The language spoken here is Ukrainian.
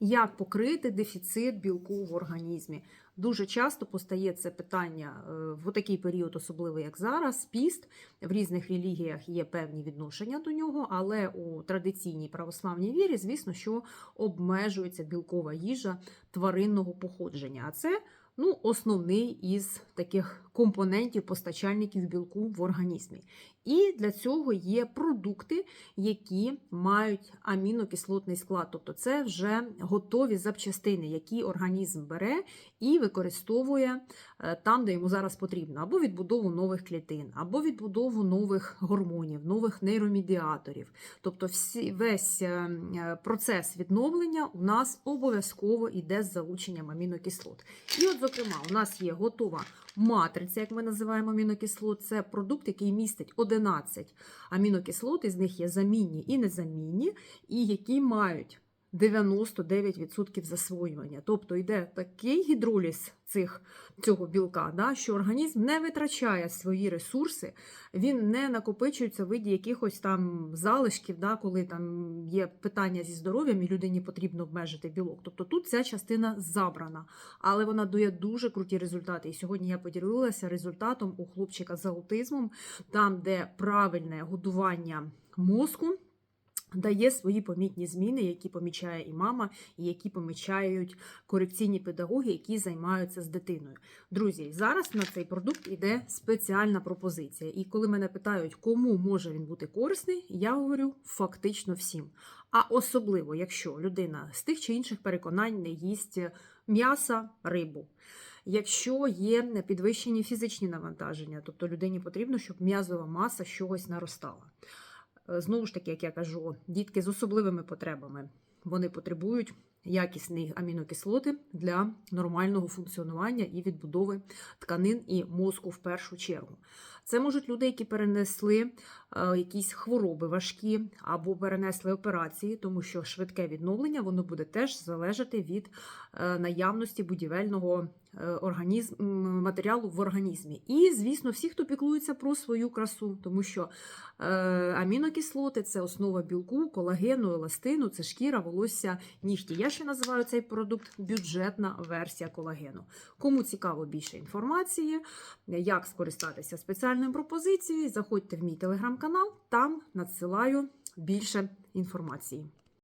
Як покрити дефіцит білку в організмі? Дуже часто постає це питання е, в такий період, особливо як зараз. Піст в різних релігіях є певні відношення до нього, але у традиційній православній вірі, звісно, що обмежується білкова їжа тваринного походження. А це ну, основний із таких компонентів постачальників білку в організмі. І для цього є продукти, які мають амінокислотний склад, тобто це вже готові запчастини, які організм бере і використовує е, там, де йому зараз потрібно, або відбудову нових клітин, або відбудову нових гормонів, нових нейромедіаторів. Тобто, всі, весь е, е, процес відновлення у нас обов'язково йде з залученням амінокислот. І, от, зокрема, у нас є готова матриця, як ми називаємо амінокислот. Це продукт, який містить 11 амінокислот, із них є замінні і незамінні, і які мають 99% засвоювання. Тобто йде такий гідроліз цих, цього білка, да, що організм не витрачає свої ресурси, він не накопичується в виді якихось там залишків, да, коли там є питання зі здоров'ям і людині потрібно обмежити білок. Тобто тут ця частина забрана, але вона дає дуже круті результати. І сьогодні я поділилася результатом у хлопчика з аутизмом, там, де правильне годування мозку дає свої помітні зміни, які помічає і мама, і які помічають корекційні педагоги, які займаються з дитиною. Друзі, зараз на цей продукт іде спеціальна пропозиція. І коли мене питають, кому може він бути корисний, я говорю фактично всім. А особливо, якщо людина з тих чи інших переконань не їсть м'яса, рибу. Якщо є підвищені фізичні навантаження, тобто людині потрібно, щоб м'язова маса чогось наростала. Е, Знову ж таки, як я кажу, дітки з особливими потребами вони потребують якісні амінокислоти для нормального функціонування і відбудови тканин і мозку в першу чергу. Це можуть люди, які перенесли е, якісь хвороби важкі або перенесли операції, тому що швидке відновлення воно буде теж залежати від е, наявності будівельного організм, матеріалу в організмі. І, звісно, всі, хто піклується про свою красу, тому що е, амінокислоти це основа білку, колагену, еластину, це шкіра, волосся, нігті. Я ще називаю цей продукт бюджетна версія колагену. Кому цікаво більше інформації, як скористатися спеціальною пропозицією, заходьте в мій телеграм-канал, там надсилаю більше інформації.